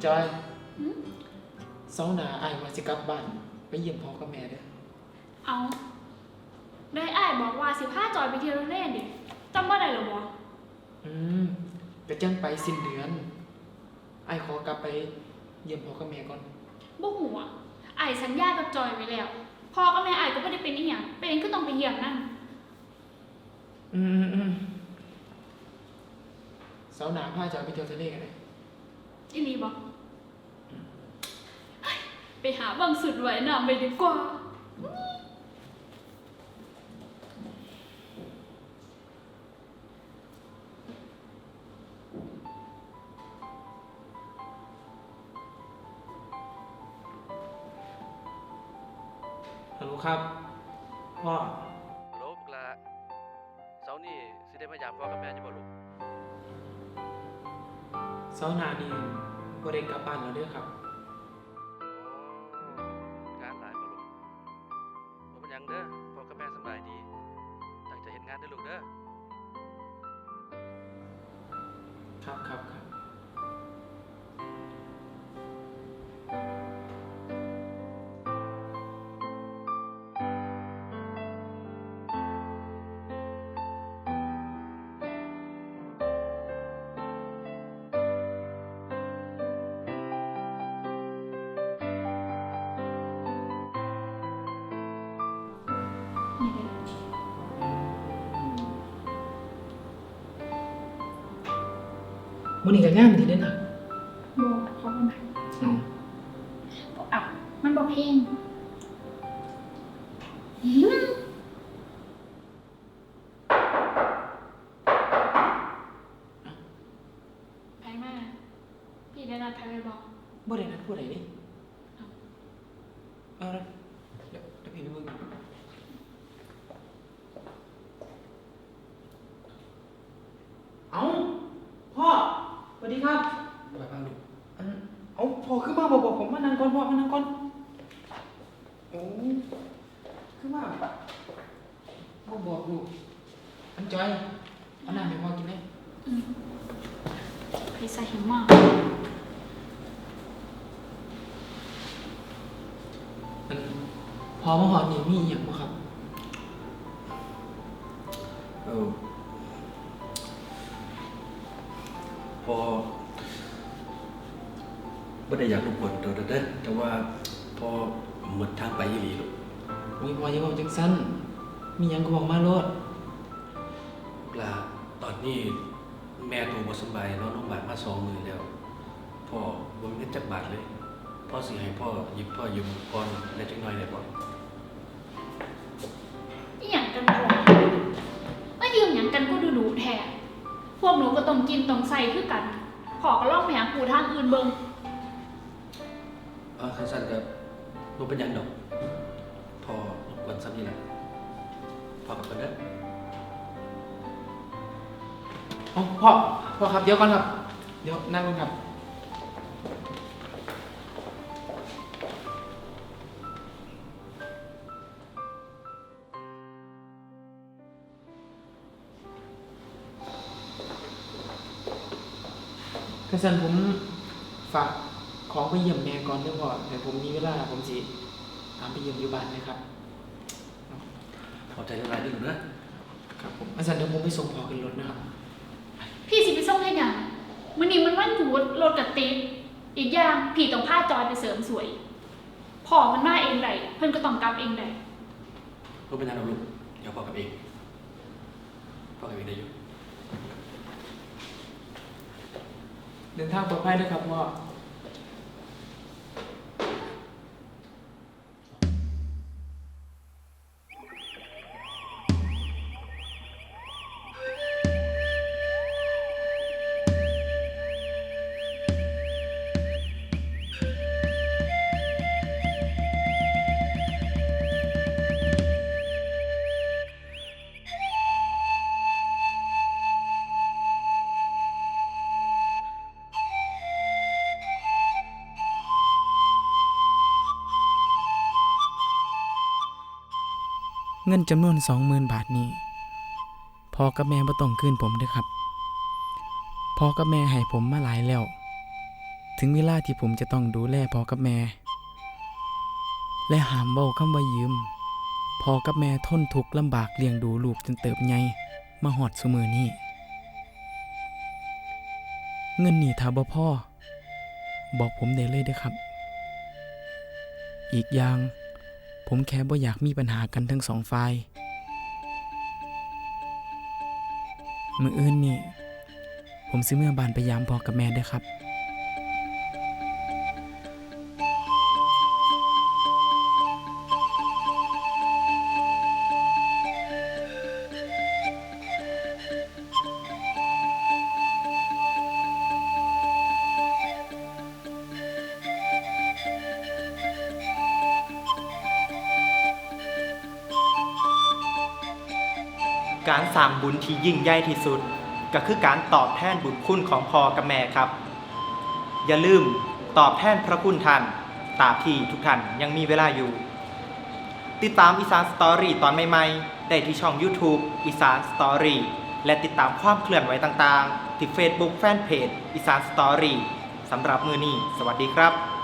อืมจอยหืมเสาร์หน้าอ้ายว่าสิกลับบ้านไปเยี่ยมพ่อกับแม่เด้อเอาได้อ้ายบอกว่าสิพาจอยไปเที่ยวโรงเรียนดิจำบ่ได้หรอบ่อืมก็จังไปสิ้นเดือนอ้ายขอกลับไปเยี่ยมพ่อกับแม่ก่อนบ่หูอะอ้ายสัญญากับจอยไว้แล้วพ่อกับแม่อ้ายก็บ่ได้เป็นอีหยังเป็นก็ต้องไปเยี่ยมนั่นอืมอืมเสาร์หน้าพาจอยไปเที่ยวทะเลกันเลยอีหลีบ่เฮ้ย ไปหาบางสุดไว้น้ำไปดีกว่า ฮัลโหลครับ พ่อฮัลโหลบุกลาเสาร์นี้สิได้มายามพ่อกับแม่อยู่บ่ลูก เสาร์หน้านี่บ่ได้กลับบ้านแล้วเด้อครับ ครับครับครับ มื้อนี้ก็งามดีเด้อนะบ่เขาบ่มาเอ้าบ่เอามันบ่เพลงแพงมากพี่ได้นัดใครไว้บ่บ่ได้นัดผู้ใดนี่เอ้าเอาละเดี๋ยวเดี๋ยวพี่ไปเบิ่งเอ้าพ่อสวัส ดีครับไปบ้างลูกอันเอาพ่อขึ้นมาบอกบอกผมมานั่งก่อนพ่อมานั่งก่อนโอ้ขึ้นมาบ่บอกลูกอันจอยเอาน้ำให้พ่อกินไหมอืมพี่ใส่หิมมากอันพอมาหอมนี่มีอหย่างบ่ครับเออ อบ่ได้อยากรบกวนตัวเด้อเด้อแต่ว่าพอหมดทางไปอีหลีลูกโอ้ยพ่ออย่าบอกจังสั้น มีหยังก็บอกมาโลดปลาตอนนี้แม่ตัวบ่สำบายนอนโรงพยาบาลมาสองมื้อแล้วพ่อบ่มีเงินจักบาทเลย พ่อสิให้พ่อหยิบพ่อยืมก่อนได้จักหน่อยได้บ่ พวกหนูก็ต้องกินต้องใส่คือกัน ขอก็ลองไปหาปูทางอื่นเบิ่งเออคันสั้นก็บ่เป็นหยังดอกพ่อรบกวนซ้ำนี่แหละพ่อกับเพิ่นเด้ออ๋อพ่อพ่อครับเดี๋ยวก่อนครับ เดี๋ยวนั่งก่อนครับ กระสันผมฝากของไปเยี่ยมแม่ก่อนเด้อพ่อแต่ผมมีเวลาผมสิตามไปเยี่ยมอยู่บ้านนะครับขอบใจหลายๆเด้อลูกนะครับผมกระสันเดี๋ยวผมไปส่งพ่อขึ้นรถนะครับ พี่สิไปส่งให้หยังมื้อนี้มันวันหยุดรถกระติดอีกอย่างพี่ต้องพาจอยไปเสริมสวยพ่อมันมาเองได้เพิ่นก็ต้องกลับเองได้บ่เป็นหยังดอกลูกเดี๋ยวพ่อกับเองพ่อกับเองได้อยู่ เดินทางปลอดภัยด้วยครับพ่อ เงินจำนวนสองหมื่นบาทนี้พ่อกับแม่บ่ต้องคืนผมด้วยครับพ่อกับแม่ให้ผมมาหลายแล้ว ถึงเวลาที่ผมจะต้องดูแลพ่อกับแม่ และหามเว้าคำว่ายืมพ่อกับแม่ทนทุกข์ลำบากเลี้ยงดูลูกจนเติบใหญ่มาหอดสมือนี้ เงินหนี่ถ้าบ่พ่อ บอกผมได้เลยเด้อครับ อีกอย่าง ผมแค่บ่อยากมีปัญหากันทั้งสองฝ่าย มืออื่นนี่ ผมซื้อเมื่อบานไปยามพอกับแม่ได้ครับ การสร้างบุญที่ยิ่งใหญ่ที่สุด ก็คือการตอบแทนบุญคุณของพ่อกับแม่ครับ อย่าลืมตอบแทนพระคุณท่านตราบที่ทุกท่านยังมีเวลาอยู่ ติดตามอีสานสตอรี่ตอนใหม่ๆ ได้ที่ช่อง YouTube อีสานสตอรี่และติดตามความเคลื่อนไหวต่างๆ ที่ Facebook Fanpage อีสานสตอรี่สำหรับมือนี้ สวัสดีครับ